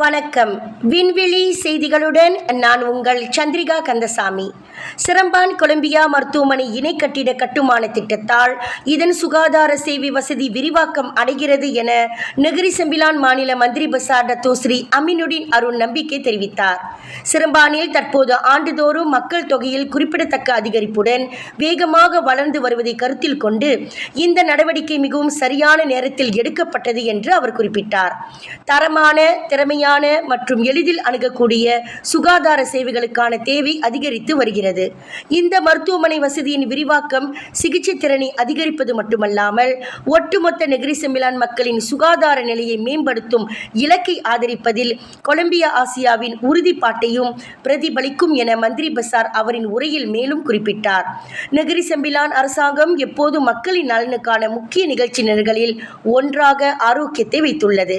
வணக்கம். விண்வெளி செய்திகளுடன் நான் உங்கள் சந்திரிகா கந்தசாமி. சிரம்பான் கொலம்பியா மருத்துவமனை இணை கட்டிட கட்டுமான திட்டத்தால் இதன் சுகாதார சேவை வசதி விரிவாக்கம் அடைகிறது என நெகிரி செம்பிலான் மாநில மந்திரி பசார் டத்தோஸ்ரீ அமினுடின் அருண் நம்பிக்கை தெரிவித்தார். சிரம்பானில் தற்போது ஆண்டுதோறும் மக்கள் தொகையில் குறிப்பிடத்தக்க அதிகரிப்புடன் வேகமாக வளர்ந்து வருவதை கருத்தில் கொண்டு இந்த நடவடிக்கை மிகவும் சரியான நேரத்தில் எடுக்கப்பட்டது என்று அவர் குறிப்பிட்டார். தரமான திறமையான மற்றும் எளிதில் அணுகக்கூடிய சுகாதார சேவைகளுக்கான தேவை அதிகரித்து வருகிறது. இந்த மருத்துவமனை வசதியின் விரிவாக்கம் சிகிச்சை திறனை அதிகரிப்பது மட்டுமல்லாமல் ஒட்டுமொத்த நெகரிசெம்பிலான் மக்களின் சுகாதார நிலையை மேம்படுத்தும் இலக்கை ஆதரிப்பதில் கொலம்பியா ஆசியாவின் உறுதிப்பாட்டையும் பிரதிபலிக்கும் என மந்திரி பசார் அவரின் உரையில் மேலும் குறிப்பிட்டார். நெகிரி செம்பிலான் அரசாங்கம் எப்போது மக்களின் நலனுக்கான முக்கிய நிகழ்ச்சி நிரல்களில் ஒன்றாக ஆரோக்கியத்தை வைத்துள்ளது.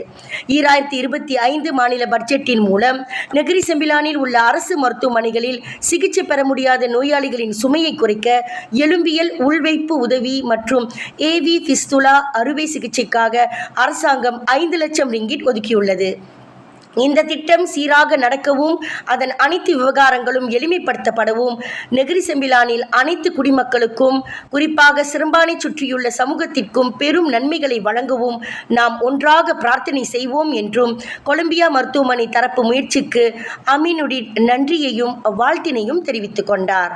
ஈராயிரத்தி இருபத்தி ஐந்து மாநில பட்ஜெட்டின் மூலம் நெகிரி செம்பிலானில் உள்ள அரசு மருத்துவமனைகளில் சிகிச்சை பெற முடியாத நோயாளிகளின் சுமையை குறைக்க எலும்பியல் உள்வைப்பு உதவி மற்றும் ஏவி பிஸ்துலா அறுவை சிகிச்சைக்காக அரசாங்கம் ஐந்து லட்சம் ரிங்கிட் ஒதுக்கியுள்ளது. இந்த திட்டம் சீராக நடக்கவும் அதன் அனைத்து விவகாரங்களும் எளிமைப்படுத்தப்படவும் நெகிரி செம்பிலானில் அனைத்து குடிமக்களுக்கும் குறிப்பாக சிறுபானை சுற்றியுள்ள சமூகத்திற்கும் பெரும் நன்மைகளை வழங்கவும் நாம் ஒன்றாக பிரார்த்தனை செய்வோம் என்றும் கொலம்பியா மருத்துவமனை தரப்பு முயற்சிக்கு அமீனுடி நன்றியையும் வாழ்த்தினையும் தெரிவித்துக் கொண்டார்.